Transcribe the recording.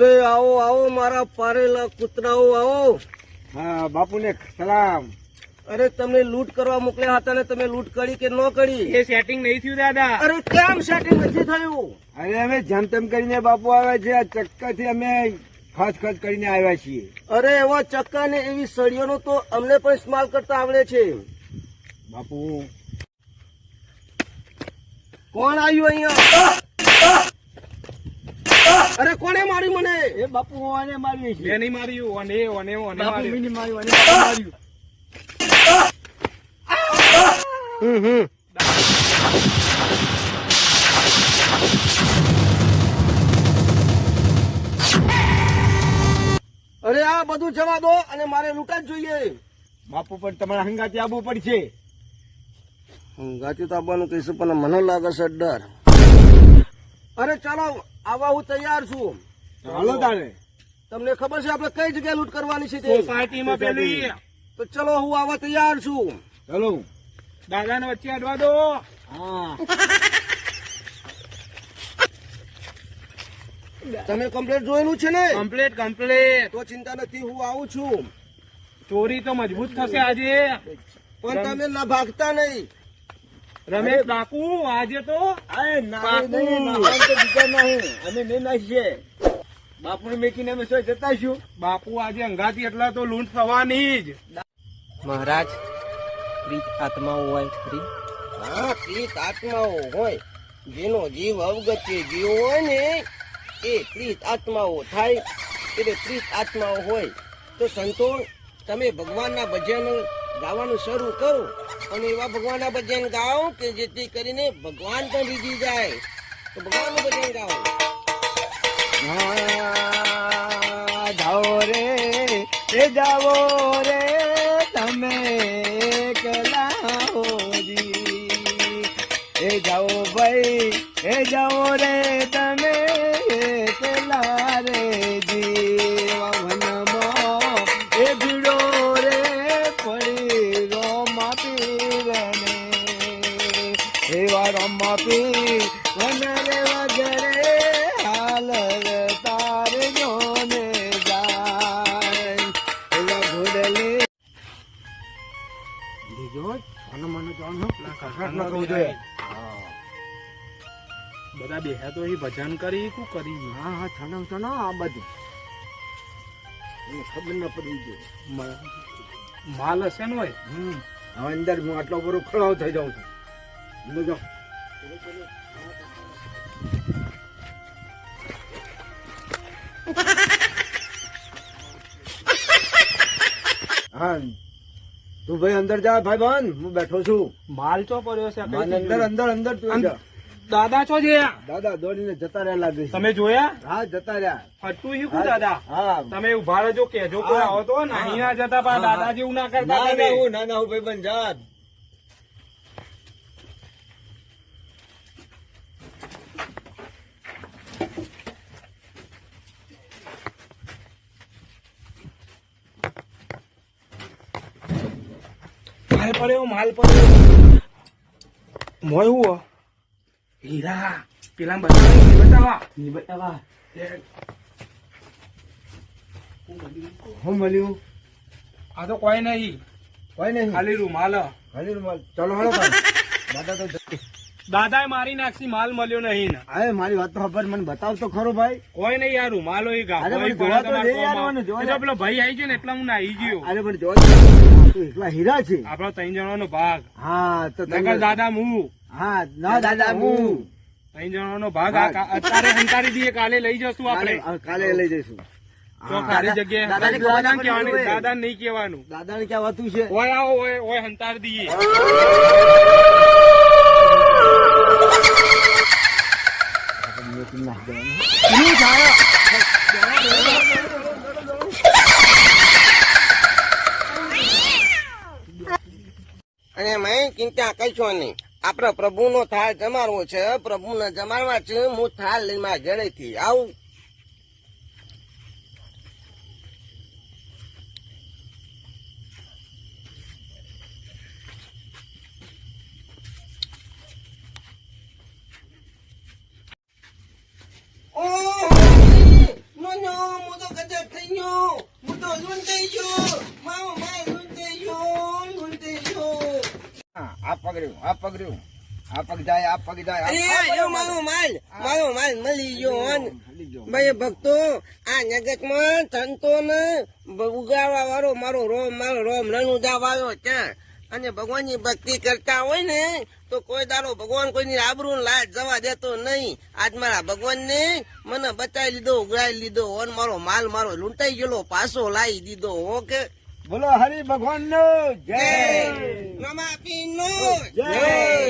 અરે આવો આવો મારા પારેલા કૂતરાઓ આવો. હા બાપુને સલામ. અરે તમને લૂંટ કરવા મોકલ્યા હતા ને તમે લૂંટ કરી કે ન કરી? એ સેટિંગ નહીં થયું દાદા. અરે કેમ સેટિંગ નથી થયું? અરે અમે જેમ તેમ કરીને બાપુ આવ્યા છે આ ચક્કરથી અમે ખર્ચ ખર્ચ કરીને આવ્યા છીએ. અરે એવા ચક્કા ને એવી સળીઓનો તો અમને પણ ઇસ્તેમાલ કરતા આવડે છે. બાપુ. કોણ આવ્યું અહીંયા? અરે કોણે માર્યું મને? એ બાપુ ઓને માર્યું છે મેં નહીં માર્યું ઓને ઓને ઓને બાપુ માર્યું. મીની માર્યું અને માર્યું? હમ હમ અરે આ બધું જવા દો અને મારે લૂંટા જ જોઈએ. બાપુ પણ તમારે હંગાથી આવવું પડશે. હંગાતી તો આવવાનું કહીશું પણ મને લાગે છે ડર. અરે ચાલો આવા હું તૈયાર છું. હાલો તારે તમને ખબર છે આપણે કઈ જગ્યાએ લૂંટ કરવાની છે તે? સોસાયટીમાં પેલી. તો ચલો હું આવા તૈયાર છું. ચલો દાદાને વચ્ચે અડવા દો. હા. તમે કમ્પ્લેટ જોયેલું છે ને? કમ્પ્લેટ કમ્પ્લેટ તો ચિંતા નથી હું આવું છું. ચોરી તો મજબૂત થશે આજે. પણ તમે ના ભાગતા નહીં. રમેશ બાપુ આજે તો ના બાપુ. ના બીજા નહીં અમે નહીં નાખીએ બાપુને મેકીને અમે શું જતા છું બાપુ આજે અંગાથી એટલા તો લૂંટ થવાની જ. મહારાજ પ્રીત આત્માઓ હોય ખરી? હા પ્રીત આત્માઓ હોય. જેનો જીવ અવગત્ય જીવ હોય ને એ પ્રીત આત્માઓ થાય. એટલે પ્રીત આત્માઓ હોય. તો સંતો તમે ભગવાનના ભજન ગાવાનું શરૂ કરો. અને એવા ભગવાનના ભજન ગાઓ કે જેથી કરીને ભગવાન પણ બીજી જાય. તો ભગવાનનું ભજન ગાઓ. જાઓ રે, એ જાઓ રે, તમે કલાઓજી એ જાઓ ભાઈ, એ જાઓ રે, તમે એવા રમા પીર વન વગરે હાલ તાર જોને જાય. એવા ઘોડલે. બીજો આનો મને ન કહું જોઈએ બધા બેહ્યા તો એ ભજન કરી શું કરી? હા હા છાના છાના આ બધું. ખબર ન પડવી જોઈએ માલ હશે ને હોય હવે અંદર હું આટલો બધો ખળાવ થઈ જાઉં છું. હા તું ભાઈ અંદર જા ભાઈ બન હું બેઠો છું. માલ ચો પડ્યો છે? અંદર અંદર અંદર તું દાદા છો છે દાદા દોડીને જતા રહ્યા લાગે તમે જોયા? હા જતા રહ્યા. ફટતું શીખું દાદા? હા. તમે ઊભા રહેજો કેજો કોઈ આવો તો ને અહીંયા જતા પા હા, દાદા જેવું ના કરતા ના. ના હું ના ના હું ભાઈ બન જા. માલ પડ્યો માલ પડ્યો. મોય હું હીરા પેલા બતાવા બતાવા. બતાવા. હું મળ્યું? આ તો કોઈ નહીં. કોઈ નહીં. ખાલી રૂમાલ. ખાલી રૂમાલ. ચલો હળો દાદા તો દાદાએ મારી નાખી માલ મળ્યો નહીં ને. અરે મારી વાત તો ખબર મને બતાવ તો ખરો ભાઈ. કોઈ નહીં યાર ગા જોવા એ. તો પેલો ભાઈ આવી ગયો ને એટલા હું નાહી ગયો. અરે પણ તું હીરા છે. આપડો ત્રણ જણાનો ભાગ. હા તો નગર દાદા મુ હા ના દાદા મુ ત્રણ જણાનો ભાગ અત્યારે હંકારી દઈએ કાલે લઈ જશું આપણે. કાલે લઈ જઈશું. દાદા નહીં ખાલી દાદા- ને દાદાને દાદા ખબર ના કહેવાનું. પડવી હોય. દાદા અને મેં ચિંતા કરશો નહીં. આપણા પ્રભુનો થાળ જમાડવો છે, પ્રભુને જમાડવા છે, હું થાળ લઈ માં ઘરેથી આવું ઓહો, નો, નો, પકડ્યું આ પકડ્યું આ પગ જાય આ પગ જાય. અરે આ જો મારો માલ મારો માલ મળી ગયો હોન. ભાઈ ભક્તો આ જગતમાં સંતો ને ઉગાડવા વાળો મારો રોમ મારો રોમ રણુદા વાળો છે. અને ભગવાનની ભક્તિ કરતા હોય ને તો કોઈ દારો ભગવાન કોઈની આબરૂ લાજ જવા દેતો નહીં. આજ મારા ભગવાન ને મને બચાવી લીધો ઉગાડી લીધો અને મારો માલ મારો લૂંટાઈ ગયેલો પાછો લાવી દીધો ઓકે બોલો હરિ ભગવાન નો જય. રમાપી નો જય.